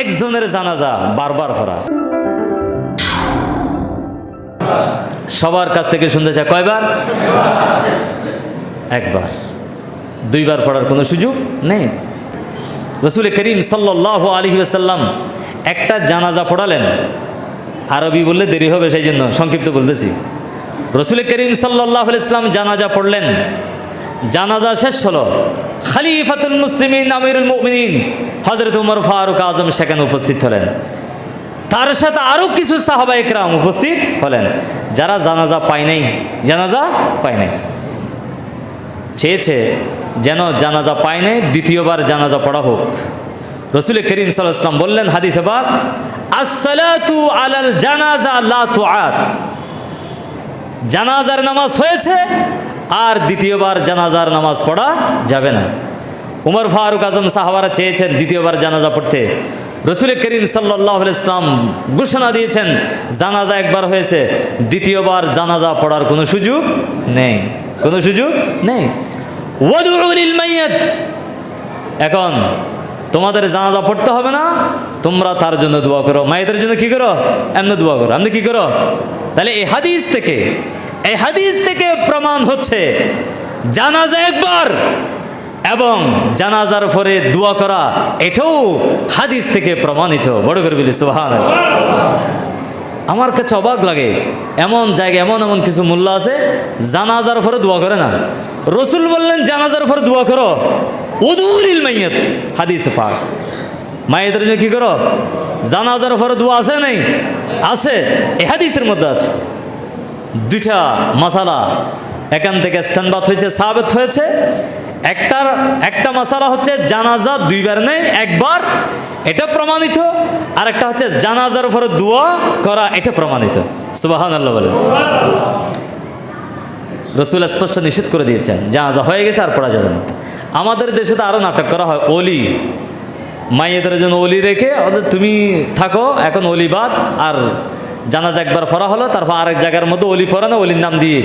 একজনের জানাজা বারবার পড়া। সবার কাছ থেকে শুনতে চায় কয়বার? একবার। দুইবার পড়ার কোনো সুযোগ নেই। রসুল করিম সাল্লাহ আলী আসাল্লাম একটা জানাজা পড়ালেন। আরবি বললে দেরি হবে, সেই জন্য সংক্ষিপ্ত বলতেছি। রসুল করিম সাল্লাহ ইসলাম জানাজা পড়লেন। জানাজা শেষ হলো। খালিফাতুল মুসলিমিন, আমিরুল মুমিনিন হজরত উমর ফারুক আজম সেখানে উপস্থিত হলেন। তার সাথে আরও কিছু সাহাবা একরাম উপস্থিত হলেন, যারা জানাজা পায় নাই, জানাজা পায় নাই। চেয়েছে যেন জানাজা পায় নাই, দ্বিতীয়বার জানাজা পড়া হোক। রসুল করিম সাল্লাম বললেন, হাদিসে বাদ আসসালাতু আলাল জানাজা লা তুআত। জানাজার নামাজ হয়েছে আর দ্বিতীয়বার জানাজার নামাজ পড়া যাবে না। উমর ফারুক আজম সাহাবারা চেয়েছেন দ্বিতীয়বার জানাজা পড়তে। রসুল করিম সাল্লাহ ইসলাম ঘোষণা দিয়েছেন, জানাজা একবার হয়েছে, দ্বিতীয়বার জানাজা পড়ার কোনো সুযোগ নেই। কোনো সুযোগ নেই। এখন তোমাদের জানাজা পড়তে হবে না, তোমরা তার জন্য দোয়া করো। মায়েদের জন্য কি করো? এমনি দোয়া করো। এমনি কি করো? তাহলে এই হাদিস থেকে এই হাদিস থেকে প্রমাণ হচ্ছে, জানাজা একবার এবং জানাজার পরে দোয়া করা, এটাও হাদিস থেকে প্রমাণিত। বড় করে বলি সুহান আমার কাছে অবাক লাগে, এমন জায়গায় এমন এমন কিছু মূল্য আছে, জানাজার পরে দোয়া করে না। রসুল বললেন, জানাজার পরে দোয়া করো। উদুরিল মাইয়াত। হাদিস পাক। মায়েদের জন্য কি করো? জানাজার পরে দোয়া আছে নাই? আছে। এ হাদিসের মধ্যে আছে। দুইটা মশালা এখান থেকে স্থানবাদ হয়েছে, সাবেত হয়েছে। একটার, একটা মশালা হচ্ছে জানাজা দুইবার নেই, একবার এটা প্রমাণিত। আর একটা হচ্ছে জানাজার উপরে দোয়া করা, এটা প্রমাণিত। সুবাহান আল্লাহ বলে রসুল স্পষ্ট নিষেধ করে দিয়েছেন, জানাজা হয়ে গেছে আর পড়া যাবে না। আমাদের দেশে তো আরও নাটক করা হয় অলি মাইয়েদের জন্য অলি রেখে তুমি থাকো, এখন অলি বাদ, আর জানাজা একবার পড়া হলো, তারপর আরেক জায়গার মধ্যে অলি পড়ানো অলির নাম দিয়ে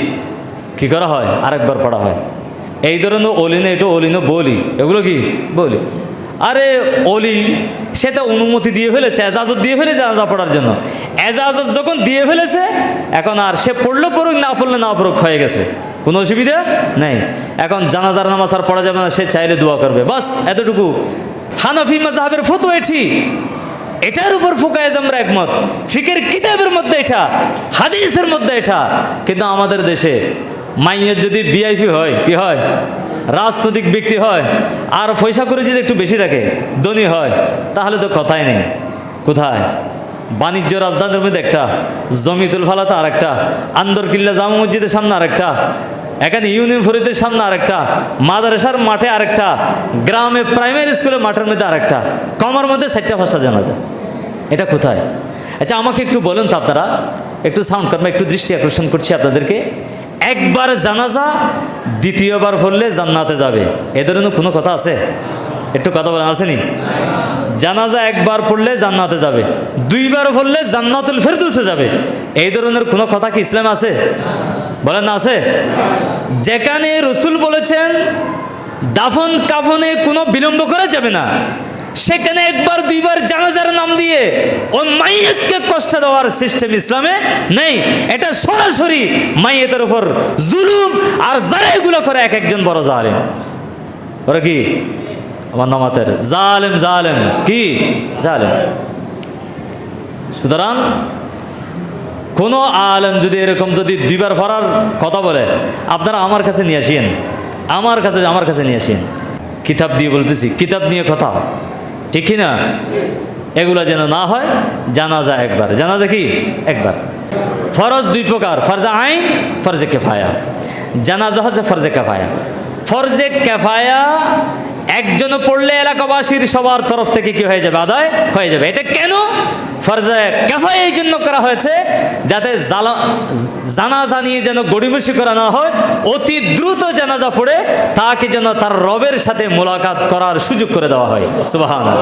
কি করা হয়? আরেকবার পড়া হয়। এই ধরনের অলিনে এটা অলিনো বলি। এগুলো কি? বলি। আরে অলি, সে তো অনুমতি দিয়ে ফেলেছে, এজাজত দিয়ে ফেলেছে জানাজা পড়ার জন্য। এজাজত যখন দিয়ে ফেলেছে, এখন আর সে পড়ল পড়ুক, না পড়লে না পড়ুক, হয়ে গেছে। কোনো অসুবিধা নেই। এখন জানাজার নামাজ আর পড়া যাবে না, সে চাইলে দোয়া করবে। বাস, এতটুকু। হানাফি মাজাহাবের ফতো এটি। এটার উপর ফোকায় আমরা একমত। ফিকের কিতাবের মধ্যে এটা, হাদিসের মধ্যে এটা। কিন্তু আমাদের দেশে মাইয়ের যদি বিআইপি হয়, কি হয়? রাজনৈতিক ব্যক্তি হয়, আর পয়সা করে যদি একটু বেশি থাকে, ধনী হয়, তাহলে তো কথাই নেই। কোথায়? বাণিজ্য রাজধানীর মধ্যে একটা, জমিতুল ফালাতে আর একটা, আন্দরকিল্লা জামা মসজিদের সামনে আরেকটা এখানে ইউনিয়ন ফরিদের সামনে আরেকটা, মাদ্রাসার মাঠে আরেকটা, গ্রামে প্রাইমারি স্কুলের মাঠের মধ্যে আরেকটা, কমার মধ্যে চারটা, পাঁচটা জানা যায়। এটা কোথায়? আচ্ছা আমাকে একটু বলুন তো আপনারা, একটু সাউন্ড করবেন একটু দৃষ্টি আকর্ষণ করছি আপনাদেরকে। একবার জানাজা, দ্বিতীয়বার পড়লে জান্নাতে যাবে। এ ধরনের কোনো কথা আছে? একটু কথা বলেন আসেনি জানাজা একবার পড়লে জান্নাতে যাবে। দুইবার পড়লে জান্নাতুল ফেরদৌসে যাবে। এই ধরনের কোনো কথা কি ইসলাম আছে? বলেন আছে? যেখানে রসুল বলেছেন, দাফন কাফনে কোনো বিলম্ব করা যাবে না। সেখানে একবার, দুইবার জানাজার নাম দিয়ে ওই মাইয়েতকে কষ্ট দেওয়ার সিস্টেম ইসলামে নেই। এটা সরাসরি মাইয়েতের উপর জুলুম আর যারা এগুলো করে এক একজন বড় জালেম। ওরা কি? আমার নামাতের জালেম জালেম। কি? জালেম। সুতরাং কোনো আলেম যদি এরকম যদি দুইবার ভরার কথা বলে, আপনারা আমার কাছে নিয়ে আসিয়েন আমার কাছে আমার কাছে নিয়ে আসিয়েন কিতাব দিয়ে বলতেছি, কিতাব নিয়ে কথা। ঠিক না? এগুলো যেন না হয়, জানাজা একবার। জানাজা কি? একবার। ফরজ দুই প্রকার, ফরজা আইন, ফরজে কেফায়া। জানাজা হচ্ছে ফরজে কেফায়া। ফরজে কেফায়া একজন পড়লে এলাকাবাসীর সবার তরফ থেকে কি হয়ে যাবে? আদায় হয়ে যাবে। এটা কেন? ফরজে কেফায়া এই জন্য করা হয়েছে যাতে জালা- জানিয়ে নিয়ে যেন গড়িমসি করা না হয়, অতি দ্রুত জানাজা পড়ে তাকে যেন তার রবের সাথে মোলাকাত করার সুযোগ করে দেওয়া হয়। সুবাহ